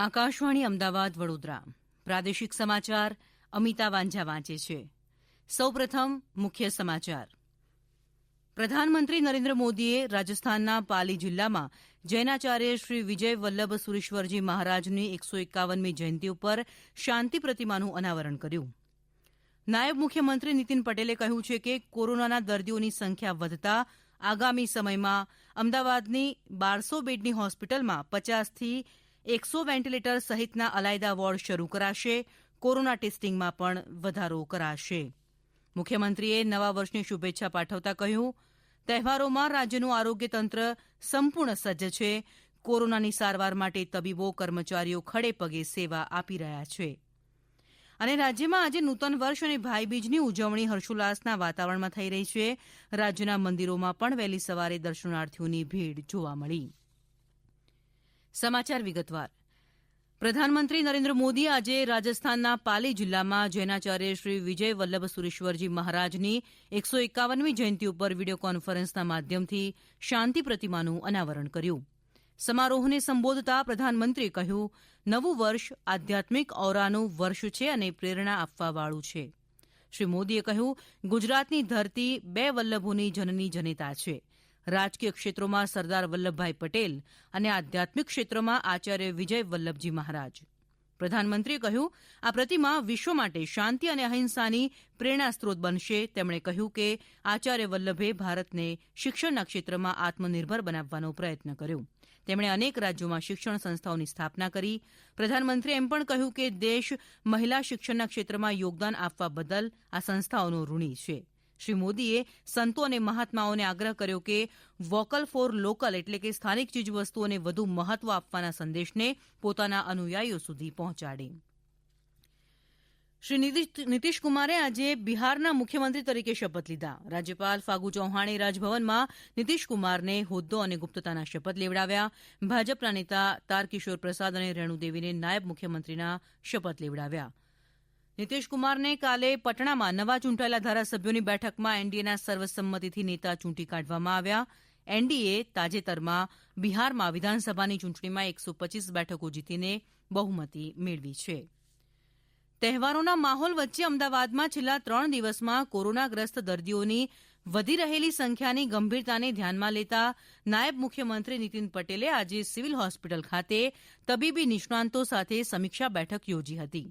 આકાશવાણી અમદાવાદ વડોદરા. પ્રાદેશિક સમાચાર અમિતા વાંઝા વાંચે છે. સૌપ્રથમ મુખ્ય સમાચાર. પ્રધાનમંત્રી નરેન્દ્ર મોદીએ રાજસ્થાનના પાલી જિલ્લામાં જૈનાચાર્ય શ્રી વિજય વલ્લભ સુરેશ્વરજી મહારાજની એકસો એકાવનમી જયંતિ ઉપર શાંતિ પ્રતિમાનું અનાવરણ કર્યું. નાયબ મુખ્યમંત્રી નીતિન પટેલે કહ્યું છે કે કોરોનાના દર્દીઓની સંખ્યા વધતા આગામી સમયમાં અમદાવાદની બારસો બેડની હોસ્પિટલમાં પચાસથી એકસો વેન્ટીલેટર સહિતના અલાયદા વોર્ડ શરૂ કરાશે. કોરોના ટેસ્ટિંગમાં પણ વધારો કરાશે. મુખ્યમંત્રીએ નવા વર્ષની શુભેચ્છા પાઠવતા કહ્યું, તહેવારોમાં રાજ્યનું આરોગ્ય તંત્ર સંપૂર્ણ સજ્જ છે. કોરોનાની સારવાર માટે તબીબો, કર્મચારીઓ ખડે પગે સેવા આપી રહ્યા છે. અને રાજ્યમાં આજે નૂતન વર્ષ અને ભાઈબીજની ઉજવણી હર્ષોલ્લાસના વાતાવરણમાં થઈ રહી છે. રાજ્યના મંદિરોમાં પણ વહેલી સવારે દર્શનાર્થીઓની ભીડ જોવા મળી. સમાચાર વિગતવાર. પ્રધાનમંત્રી નરેન્દ્ર મોદી આજે રાજસ્થાનના પાલી જિલ્લામાં જૈનાચાર્ય શ્રી વિજય વલ્લભ સુરેશ્વરજી મહારાજની એકસો એકાવનમી જયંતિ ઉપર વીડિયો કોન્ફરન્સના માધ્યમથી શાંતિ પ્રતિમાનું અનાવરણ કર્યું. સમારોહને સંબોધતા પ્રધાનમંત્રીએ કહ્યું, નવું વર્ષ આધ્યાત્મિક ઔરાનું વર્ષ છે અને પ્રેરણા આપવાવાળું છે. શ્રી મોદીએ કહ્યું, ગુજરાતની ધરતી બે વલ્લભોની જનની જનેતા છે. રાજકીય ક્ષેત્રોમાં સરદાર વલ્લભભાઈ પટેલ અને આધ્યાત્મિક ક્ષેત્રમાં આચાર્ય વિજય વલ્લભજી મહારાજ. પ્રધાનમંત્રીએ કહ્યું, આ પ્રતિમા વિશ્વ માટે શાંતિ અને અહિંસાની પ્રેરણા સ્ત્રોત બનશે. તેમણે કહ્યું કે આચાર્ય વલ્લભે ભારતને શિક્ષણના ક્ષેત્રમાં આત્મનિર્ભર બનાવવાનો પ્રયત્ન કર્યો. તેમણે અનેક રાજ્યોમાં શિક્ષણ સંસ્થાઓની સ્થાપના કરી. પ્રધાનમંત્રીએ એમ પણ કહ્યું કે દેશ મહિલા શિક્ષણના ક્ષેત્રમાં યોગદાન આપવા બદલ આ સંસ્થાઓનો ઋણી છે. શ્રી મોદીએ સંતો અને મહાત્માઓને આગ્રહ કર્યો કે વોકલ ફોર લોકલ એટલે કે સ્થાનિક ચીજવસ્તુઓને વધુ મહત્વ આપવાના સંદેશને પોતાના અનુયાયીઓ સુધી પહોંચાડે. શ્રી નીતિશકુમારે આજે બિહારના મુખ્યમંત્રી તરીકે શપથ લીધા. રાજ્યપાલ ફાગુ ચૌહાણે રાજભવનમાં નીતિશકુમારને હોદ્દો અને ગુપ્તતાના શપથ લેવડાવ્યા. ભાજપના નેતા તારકિશોર પ્રસાદ અને રેણુદેવીને નાયબ મુખ્યમંત્રીના શપથ લેવડાવ્યા. નીતિશકુમારને કાલે પટણામાં નવા ચૂંટાયેલા ધારાસભ્યોની બેઠકમાં એનડીએના સર્વસંમતિથી નેતા ચૂંટી કાઢવામાં આવ્યા. એનડીએ તાજેતરમાં બિહારમાં વિધાનસભાની ચૂંટણીમાં એકસો પચીસ બેઠકો જીતીને બહુમતી મેળવી છે. તહેવારોના માહોલ વચ્ચે અમદાવાદમાં છેલ્લા ત્રણ દિવસમાં કોરોનાગ્રસ્ત દર્દીઓની વધી રહેલી સંખ્યાની ગંભીરતાને ધ્યાનમાં લેતા નાયબ મુખ્યમંત્રી નીતિન પટેલે આજે સિવિલ હોસ્પિટલ ખાતે તબીબી નિષ્ણાંતો સાથે સમીક્ષા બેઠક યોજી હતી.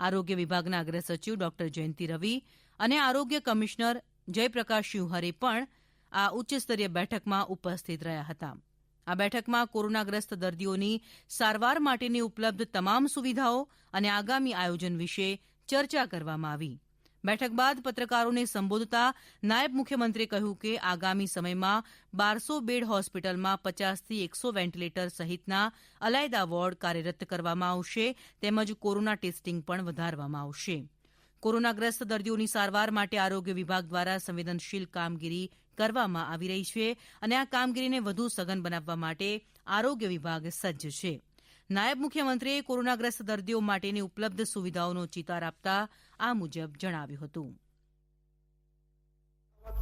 આરોગ્ય વિભાગના અગ્ર સચિવ ડોક્ટર જયંતિ રવિ અને આરોગ્ય કમિશનર જયપ્રકાશ શિવહરે પણ આ ઉચ્ચસ્તરીય બેઠકમાં ઉપસ્થિત રહ્યા હતા. આ બેઠકમાં કોરોનાગ્રસ્ત દર્દીઓની સારવાર માટેની ઉપલબ્ધ તમામ સુવિધાઓ અને આગામી આયોજન વિશે ચર્ચા કરવામાં આવી. બેઠક બાદ પત્રકારોને સંબોધતા નાયબ મુખ્યમંત્રીએ કહ્યું કે આગામી સમયમાં બારસો બેડ હોસ્પિટલમાં પચાસથી એકસો વેન્ટીલેટર સહિતના અલાયદા વોર્ડ કાર્યરત કરવામાં આવશે, તેમજ કોરોના ટેસ્ટિંગ પણ વધારવામાં આવશે. કોરોનાગ્રસ્ત દર્દીઓની સારવાર માટે આરોગ્ય વિભાગ દ્વારા સંવેદનશીલ કામગીરી કરવામાં આવી રહી છે અને આ કામગીરીને વધુ સઘન બનાવવા માટે આરોગ્ય વિભાગ સજ્જ છે. નાયબ મુખ્યમંત્રીએ કોરોનાગ્રસ્ત દર્દીઓ માટેની ઉપલબ્ધ સુવિધાઓનો ચિતાર આપતા આ મુજબ જણાવ્યું હતું.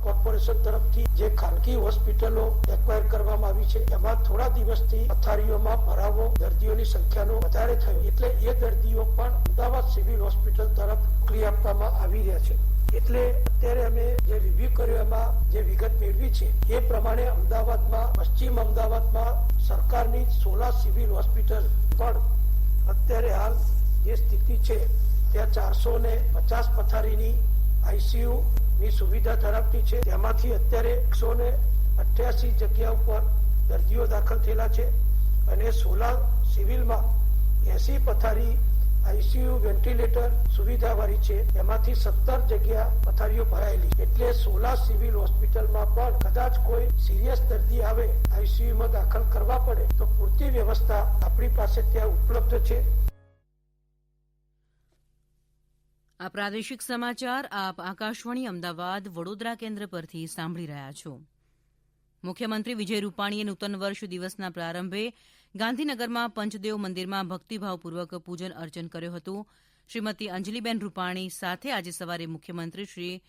કોર્પોરેશન તરફથી જે ખાનગી હોસ્પિટલો એક્વાયર કરવામાં આવી છે, એમાં થોડા દિવસથી પથારીઓમાં ભરાવો, દર્દીઓની સંખ્યાનો વધારે થયો, એટલે એ દર્દીઓ પણ અમદાવાદ સિવિલ હોસ્પિટલ તરફ મોકલી આપવામાં આવી રહ્યા છે. એટલે અત્યારે અમે જે રિવ્યુ કર્યો, એમાં જે વિગત મેળવી છે, એ પ્રમાણે અમદાવાદમાં પશ્ચિમ અમદાવાદમાં સરકારની સોલા સિવિલ હોસ્પિટલ પણ અત્યારે હાલ જે સ્થિતિ છે, ત્યાં ચારસો ને પચાસ પથારીની આઈસીયુ ની સુવિધા ધરાવતી છે. તેમાંથી અત્યારે એકસો ને અઠ્યાસી જગ્યા ઉપર દર્દીઓ દાખલ થયેલા છે અને સોલા સિવિલમાં એસી પથારી આઈસીયુ વેન્ટિલેટર સુવિધા વાળી છે. એમાંથી સત્તર જગ્યા પથારીઓ ભરાયેલી. એટલે સોલા સિવિલ હોસ્પિટલમાં પણ કદાચ કોઈ સિરિયસ દર્દી આવે, આઈસીયુમાં દાખલ કરવા પડે, તો પૂરતી વ્યવસ્થા આપણી પાસે ત્યાં ઉપલબ્ધ છે. આ પ્રાદેશિક સમાચાર આપ આકાશવાણી અમદાવાદ વડોદરા કેન્દ્ર પરથી સાંભળી રહ્યા છો. મુખ્યમંત્રી વિજય રૂપાણીએ નૂતન વર્ષ દિવસના પ્રારંભે ગાંધીનગરમાં પંચદેવ મંદિરમાં ભક્તિભાવપૂર્વક પૂજન અર્ચન કર્યું હતું. શ્રીમતી અંજલિબેન રૂપાણી સાથે આજે સવારે મુખ્યમંત્રી શ્રી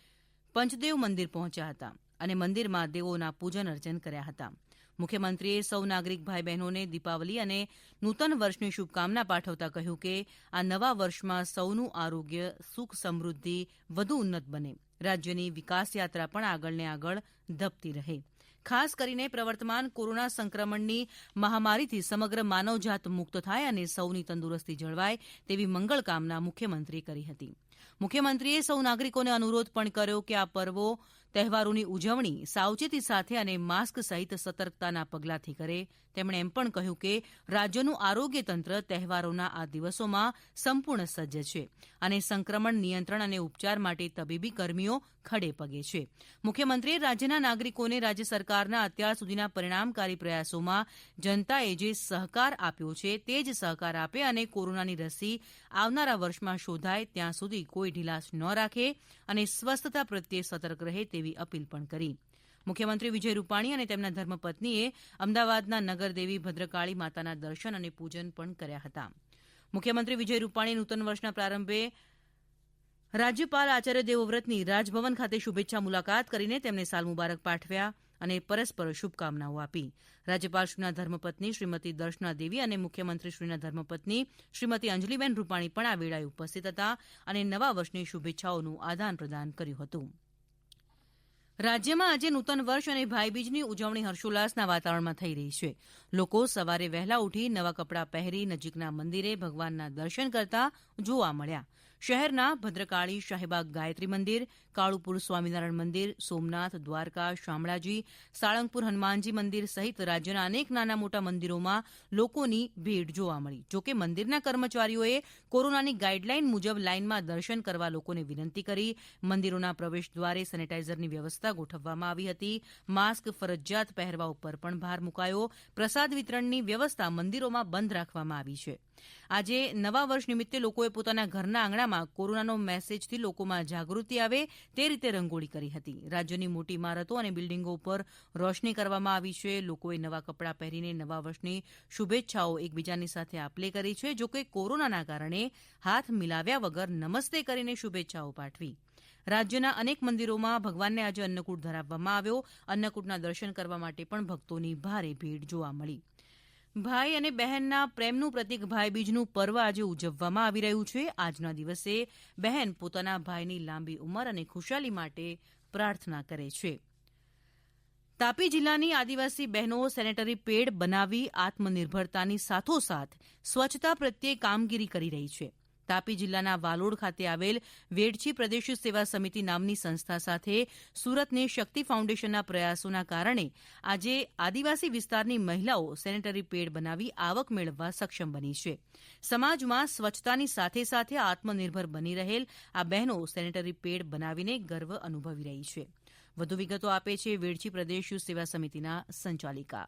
પંચદેવ મંદિર પહોંચ્યા હતા અને મંદિરમાં દેવોના પૂજન અર્ચન કર્યા હતા. મુખ્યમંત્રીએ સૌ નાગરિક ભાઈ બહેનોને દીપાવલી અને નૂતન વર્ષની શુભકામના પાઠવતા કહ્યું કે આ નવા વર્ષમાં સૌનું આરોગ્ય, સુખ સમૃદ્ધિ વધુ ઉન્નત બને. રાજ્યની વિકાસ યાત્રા પણ આગળને આગળ ધપતી રહે. ખાસ કરીને પ્રવર્તમાન કોરોના સંક્રમણની મહામારીથી સમગ્ર માનવજાત મુક્ત થાય અને સૌની તંદુરસ્તી જળવાય તેવી મંગળ કામના મુખ્યમંત્રીએ કરી હતી. મુખ્યમંત્રીએ સૌ નાગરિકોને અનુરોધ પણ કર્યો કે આ પર્વો તહેવારોની ઉજવણી સાવચેતી સાથે અને માસ્ક સહિત સતર્કતાના પગલાંથી કરે. તેમણે એમ પણ કહ્યું કે રાજ્યનું આરોગ્ય તંત્ર તહેવારોના આ દિવસોમાં સંપૂર્ણ સજ્જ છે અને સંક્રમણ નિયંત્રણ અને ઉપચાર માટે તબીબી કર્મીઓ ખડે પગે છે. મુખ્યમંત્રીએ રાજ્યના નાગરિકોને રાજ્ય સરકારના અત્યાર સુધીના પરિણામકારી પ્રયાસોમાં જનતાએ જે સહકાર આપ્યો છે તે જ સહકાર આપે અને કોરોનાની રસી આવનારા વર્ષમાં શોધાય ત્યાં સુધી કોઈ ઢીલાસ ન રાખે અને સ્વસ્થતા પ્રત્યે સતર્ક રહે તેવી અપીલ પણ કરી. મુખ્યમંત્રી વિજય રૂપાણી અને તેમના ધર્મપત્નીએ અમદાવાદના નગરદેવી ભદ્રકાળી માતાના દર્શન અને પૂજન પણ કર્યા હતા. મુખ્યમંત્રી વિજય રૂપાણી નૂતન વર્ષના પ્રારંભે રાજ્યપાલ આચાર્ય દેવવ્રતની રાજભવન ખાતે શુભેચ્છા મુલાકાત કરીને તેમને સાલ મુબારક પાઠવ્યા અને પરસ્પર શુભકામનાઓ આપી. રાજ્યપાલશ્રીના ધર્મપત્ની શ્રીમતી દર્શના દેવી અને મુખ્યમંત્રીશ્રીના ધર્મપત્ની શ્રીમતી અંજલીબેન રૂપાણી પણ આ વેળાએ ઉપસ્થિત હતા અને નવા વર્ષની શુભેચ્છાઓનું આદાન પ્રદાન કર્યું હતું. રાજ્યમાં આજે નૂતન વર્ષ અને ભાઈબીજની ઉજવણી હર્ષોલ્લાસના વાતાવરણમાં થઈ રહી છે. લોકો સવારે વહેલા ઉઠી નવા કપડાં પહેરી નજીકના મંદિરે ભગવાનના દર્શન કરતા જોવા મળ્યા. શહેરના ભદ્રકાળી શાહીબાગ ગાયત્રી મંદિર, કાળુપુર સ્વામિનારાયણ મંદિર, સોમનાથ, દ્વારકા, શામળાજી, સાળંગપુર હનુમાનજી મંદિર સહિત રાજ્યના અનેક નાના મોટા મંદિરોમાં લોકોની ભીડ જોવા મળી. જોકે મંદિરના કર્મચારીઓએ કોરોનાની ગાઇડલાઇન મુજબ લાઇનમાં દર્શન કરવા લોકોને વિનંતી કરી. મંદિરોના પ્રવેશ દ્વારે સેનેટાઇઝરની વ્યવસ્થા ગોઠવવામાં આવી હતી. માસ્ક, ફરજિયાત પહેરવા ઉપર પણ ભાર મુકાયો. પ્રસાદ વિતરણની વ્યવસ્થા મંદિરોમાં બંધ રાખવામાં આવી છે. આજે નવા વર્ષ નિમિત્તે લોકોએ પોતાના ઘરના આંગણામાં કોરોનાનો મેસેજથી લોકોમાં જાગૃતિ આવે તે રીતે રંગોળી કરી હતી. રાજ્યની મોટી ઇમારતો અને બિલ્ડિંગો ઉપર રોશની કરવામાં આવી છે. લોકોએ નવા કપડાં પહેરીને નવા વર્ષની શુભેચ્છાઓ એકબીજાની સાથે આપલે કરી છે જોકે કોરોનાના કારણે હાથ મિલાવ્યા વગર નમસ્તે કરીને શુભેચ્છાઓ પાઠવી. રાજ્યના અનેક મંદિરોમાં ભગવાનને આજે અન્નકૂટ ધરાવવામાં આવ્યો. અન્નકૂટના દર્શન કરવા માટે પણ ભક્તોની ભારે ભીડ જોવા મળી. ભાઈ અને બહેનના પ્રેમનું પ્રતિક ભાઈબીજનું પર્વ આજે ઉજવવામાં આવી રહ્યું છે. આજના દિવસે બહેન પોતાના ભાઈની લાંબી ઉંમર અને ખુશાલી માટે પ્રાર્થના કરે છે. તાપી જિલ્લાની આદિવાસી બહેનો સેનેટરી પેડ બનાવી આત્મનિર્ભરતાની સાથોસાથ સ્વચ્છતા પ્રત્યે કામગીરી કરી રહી છે. તાપી જિલ્લાના વાલોડ ખાતે આવેલ વેડછી પ્રદેશ સેવા સમિતિ નામની સંસ્થા સાથે સુરતની શક્તિ ફાઉન્ડેશનના પ્રયાસોના કારણે આજે આદિવાસી વિસ્તારની મહિલાઓ સેનેટરી પેડ બનાવી આવક મેળવવા સક્ષમ બની છે. સમાજમાં સ્વચ્છતાની સાથે સાથે આત્મનિર્ભર બની રહેલ આ બહેનો સેનેટરી પેડ બનાવીને ગર્વ અનુભવી રહી છે. વધુ વિગતો આપે છે વેડછી પ્રદેશ સેવા સમિતિના સંચાલિકા.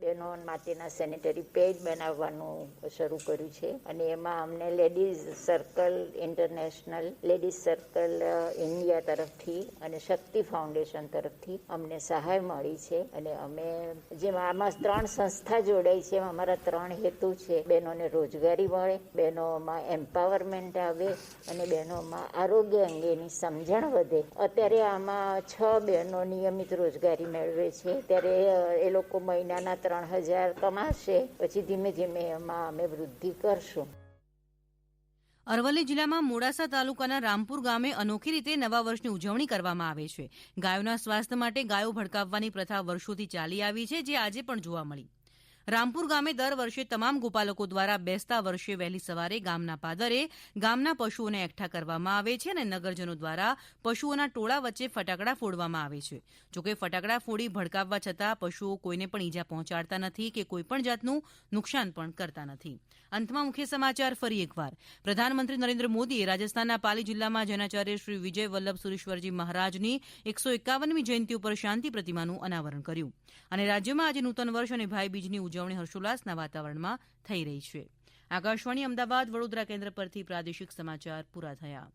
બહેનો માટેના સેનિટરી પેડ બનાવવાનું શરૂ કર્યું છે. અને એમાં અમને ladies circle international ladies circle India તરફથી અને શક્તિ ફાઉન્ડેશન તરફથી અમને સહાય મળી છે. અને અમે જેમાં આમાં ત્રણ સંસ્થા જોડાઈ છે. એમાં અમારા ત્રણ હેતુ છે. બહેનોને રોજગારી મળે બહેનોમાં એમ્પાવરમેન્ટ આવે અને બહેનોમાં આરોગ્ય અંગેની સમજણ વધે. અત્યારે આમાં છ બહેનો નિયમિત રોજગારી મેળવે છે. ત્યારે એ લોકો મહિનાના ત્રણ હજાર કમાશે, પછી ધીમે ધીમે એમાં અમે વૃદ્ધિ કરશું. અરવલ્લી જિલ્લામાં મોડાસા તાલુકાના રામપુર ગામે અનોખી રીતે નવા વર્ષની ઉજવણી કરવામાં આવે છે. ગાયોના સ્વાસ્થ્ય માટે ગાયો ભડકાવવાની પ્રથા વર્ષોથી ચાલી આવી છે, જે આજે પણ જોવા મળી. રામપુર ગામે દર વર્ષે તમામ ગોપાલકો દ્વારા બેસતા વર્ષે વહેલી સવારે ગામના પાદરે ગામના પશુઓને એકઠા કરવામાં આવે છે અને નગરજનો દ્વારા પશુઓના ટોળા વચ્ચે ફટાકડા ફોડવામાં આવે છે. જોકે ફટાકડા ફોડી ભડકાવવા છતાં પશુઓ કોઈને પણ ઈજા પહોંચાડતા નથી કે કોઈપણ જાતનું નુકસાન પણ કરતા નથી. અંતમાં મુખ્ય સમાચાર ફરી એકવાર. પ્રધાનમંત્રી નરેન્દ્ર મોદીએ રાજસ્થાનના પાલી જિલ્લામાં જૈનાચાર્ય શ્રી વિજય વલ્લભ સુરેશ્વરજી મહારાજની એકસો એકાવનમી જયંતિ ઉપર શાંતિ પ્રતિમાનું અનાવરણ કર્યું. અને રાજ્યમાં આજે નૂતન વર્ષ અને ભાઈબીજની ઉજવણી હર્ષોલ્લાસના વાતાવરણમાં થઈ રહી છે. આકાશવાણી અમદાવાદ વડોદરા કેન્દ્ર પરથી પ્રાદેશિક સમાચાર પૂરા થયા.